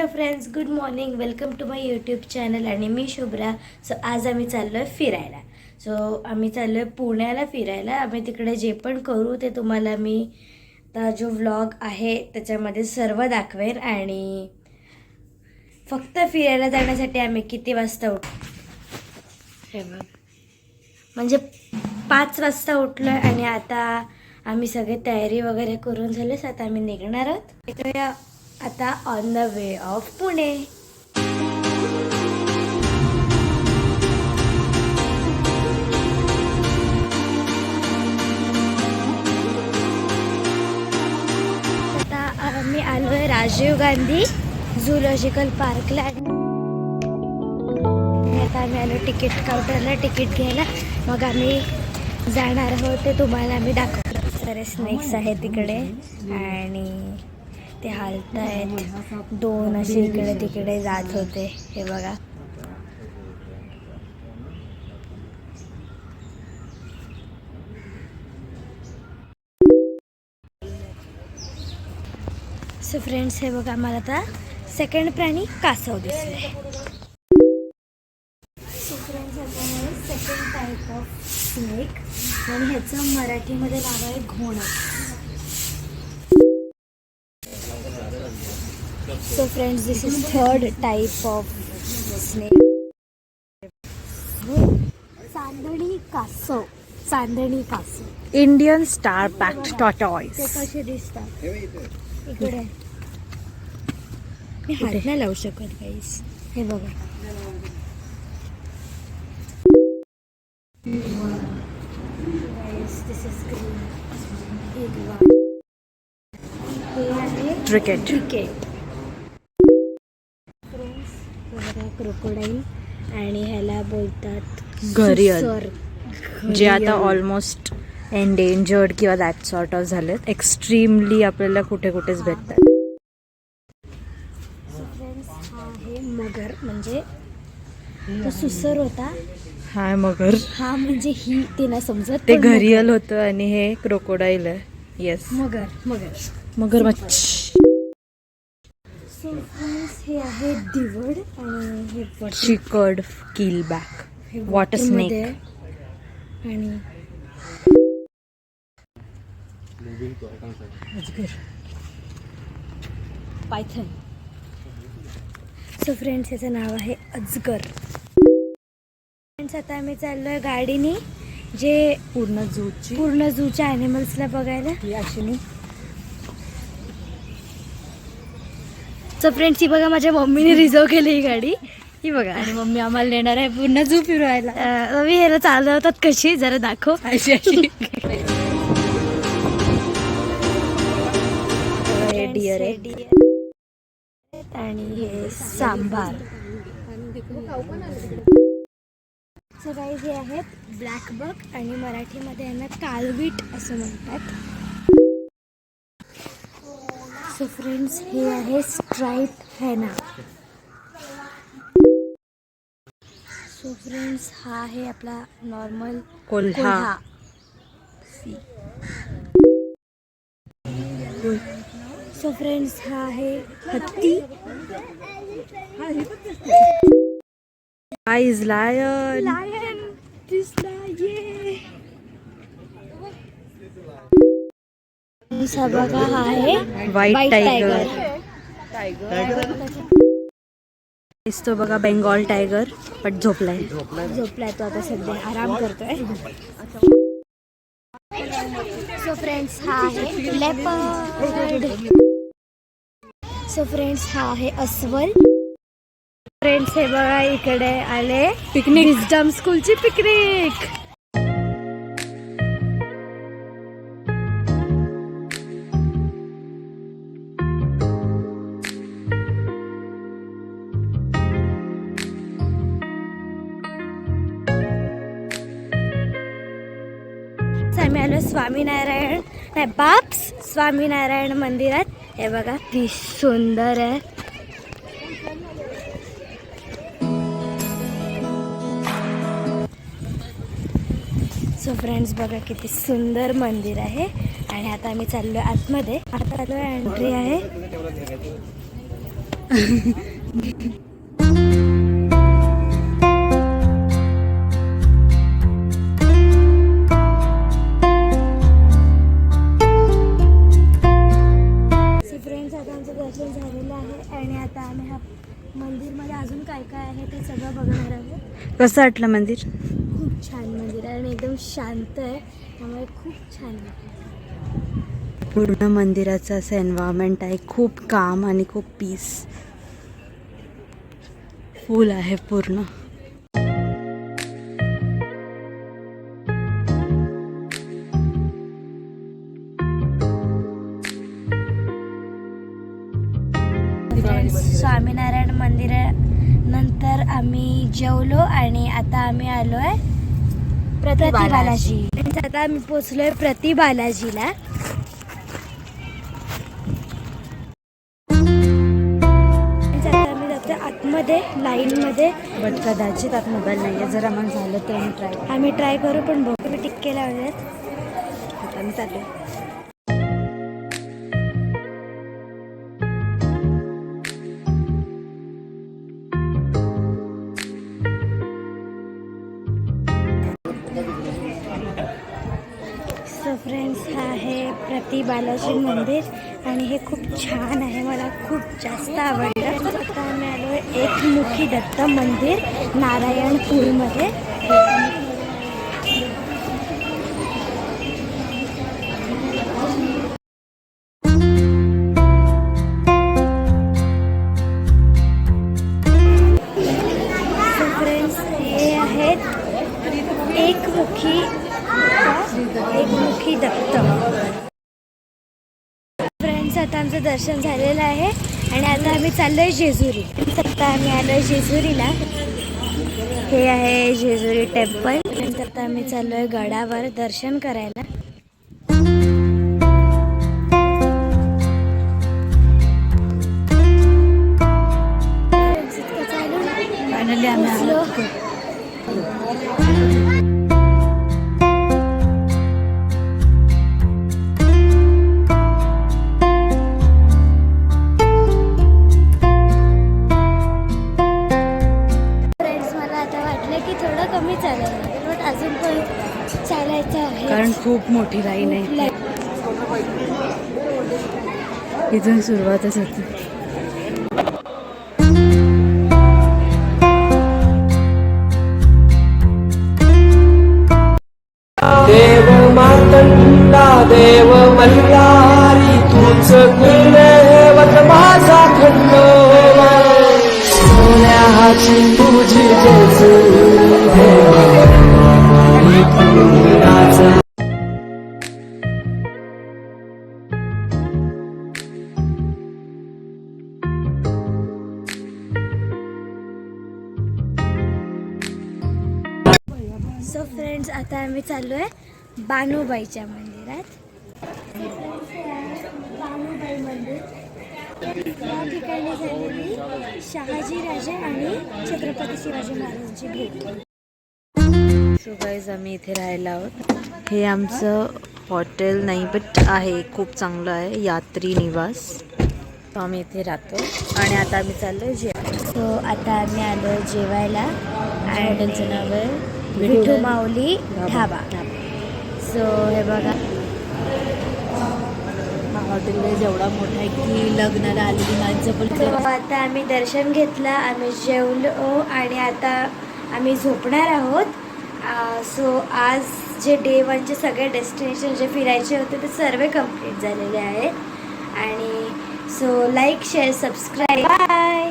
Hello friends good morning welcome to my YouTube channel आणि मी Shubhra. So आज आम्ही चाललो आहे फिरायला. सो आम्ही चाललो आहे पुण्याला फिरायला. आम्ही तिकडे जे पण करू ते तुम्हाला मी आता जो व्लॉग आहे त्याच्यामध्ये सर्व दाखवेन आणि फक्त फिरायला जाण्यासाठी आम्ही किती वाजता उठ म्हणजे पाच वाजता उठलो आणि आता आम्ही सगळे तयारी वगैरे करून झालेच आता आम्ही निघणार आहोत. भेटूया. आता on the way of Pune आता आम्ही आलो आहे राजीव गांधी झुलॉजिकल पार्कला आता आम्ही आलो तिकीट काउंटरला तिकीट घ्यायला. मग आम्ही जाणार आहोत ते तुम्हाला आम्ही दाखवतो. सारे स्नेक्स आहेत तिकडे. आणि ते हालत आहेत दोन असे इकडे तिकडे जात होते हे बघा. सो फ्रेंड्स हे बघा मला आता सेकंड प्राणी कासव दिसले. सो फ्रेंड्स आता आहे सेकंड टाईप ऑफ स्नेक आणि ह्याचं मराठीमध्ये नाव आहे घोणं So friends this is third type of snake चांदणी कासव चांदणी कासव इंडियन स्टार पॅक्ट टॉटॉईस ते कसे दिसतात इकडे मी हात नाही लावू शकत काहीच हे बघा Guys, this is green. हिरवा. हे आहे Cricket. क्रिकेट क्रोकोडाईल आणि ह्याला बोलतात घरियल. जे आता. ऑलमोस्ट एंडेंजर्ड किंवा दॅट सॉर्ट ऑफ झालेत. एक्स्ट्रीमली आपल्याला कुठे कुठेच भेटतात. हा आहे मगर. म्हणजे तो सुसर होता. हाय मगर. हा म्हणजे ही ते नाही समजत ते. घरियल होतं आणि हे क्रोकोडाईल आहे. येस मगर मगर. मगर मच्छ. सो फ्रेंड्स हे आहे दिवड आणि हे चिकड किल बॅक हे वॉटर water मध्ये स्नेक आहे. आणि पायथन सो फ्रेंड्स याचं नाव आहे अजगर. फ्रेंड्स आता आम्ही चाललोय गाडीनी जे पूर्ण झूची पूर्ण झूच्या ॲनिमल्सला बघायला. ही सो फ्रेंड्स ही बघा माझ्या मम्मीने रिझर्व केली ही गाडी. ही बघा. आणि मम्मी आम्हाला नेणार आहे पूर्ण झू फिरवायला. मम्मी ह्याला चालवतात कशी? जरा दाखव. अशी अशी डिअर आणि हे सांबार. सो गाईज हे आहेत ब्लॅक बक आणि मराठीमध्ये यांना काळवीट असं म्हणतात. सो फ्रेंड्स हे आहे स्ट्राईप हेना सो फ्रेंड्स हा आहे आपला नॉर्मल कोल्हा. सो फ्रेंड्स हा आहे हत्ती. Eyes lion. लायन दिसला ये हा बघा हा आहे व्हाईट टायगर दिसतो बघा बेंगॉल टायगर बट झोपलाय. झोपलाय तो आता सध्या. आराम करतोय. सो फ्रेंड्स हा आहे लेपर्ड सो फ्रेंड्स हा आहे अस्वल. फ्रेंड्स हे बघा इकडे आले पिकनिक विजडम स्कूलची पिकनिक आम्ही आलो स्वामीनारायण. नाही बाप्स स्वामीनारायण मंदिरात. हे बघा ती सुंदर आहे. सो फ्रेंड्स बघा किती सुंदर मंदिर आहे. आणि आता आम्ही चाललो आतमध्ये. आता चालू एंट्री आहे. आमचं दर्शन झालेलं आहे आणि आता आम्ही हा मंदिरमध्ये अजून काय काय आहे ते सगळं बघणार आहोत. कसं वाटलं मंदिर? खूप छान मंदिर आहे आणि एकदम शांत आहे. त्यामुळे खूप छान पूर्ण मंदिराचं असं एन्व्हायरमेंट आहे. खूप काम आणि खूप पीस फुल आहे पूर्ण. आम्ही जेवलो आणि आता आम्ही आलो आहे प्रति बालाजी. Friends, आता आम्ही पोचलोय प्रति बालाजीला. Friends, आता आम्ही जातो आतमध्ये लाईनमध्ये. बट कदाचित आत मोबाईल नाही आहे जर आम्हाला झालं तर आम्ही ट्राय आम्ही ट्राय करू पण बघू मी टिक्के लावलेत. आता आम्ही चाललो सो फ्रेंड्स हा आहे प्रति बालाजी मंदिर आणि हे खूप छान आहे मला खूप जास्त आवडलं आता आम्ही आलो एक दत्त मंदिर नारायणपूरमध्ये. आमचं दर्शन झालेलं आहे. आणि आता आम्ही चाललोय जेजुरी. आता आम्ही आलोय जेजुरीला. हे आहे जेजुरी टेम्पल. नंतर आता आम्ही चाललोय गडावर दर्शन करायला. की थोडं कमी चालायला बट अजून पण चालायचं आहे. कारण खूप मोठी लाईन आहे. इथून सुरुवातच होती. देव मातंडा देव मल्हारी तूच कुलदेवत माझा खंडोबा. तुझी सो फ्रेंड्स आता आम्ही चाललो आहे बानूबाईच्या मंदिरात. बानूबाई मंदिर. या ठिकाणी झालेली शहाजी राजे आणि छत्रपती शिवाजी महाराजांची भेट. सो गाईज आम्ही इथे राहायला आहोत. हे आमचं हॉटेल नाही बट आहे. खूप चांगलं आहे. यात्री निवास. आम्ही इथे राहतो. आणि आता आम्ही चाललो जेवायला. सो आता आम्ही आलो जेवायला. हॉटेलचं नाव आहे विठू माऊली ढाबा. सो हे बघा. हा हॉटेल जेवढा मोठा आहे की लग्नाला आलेली माणसं पण आता आम्ही दर्शन घेतलं. आम्ही जेवलो आणि आता आम्ही झोपणार आहोत. सो आज जे डे वनचे सगळे डेस्टिनेशन जे फिरायचे होते ते सर्व कंप्लीट झालेले आहेत. आणि so like share subscribe bye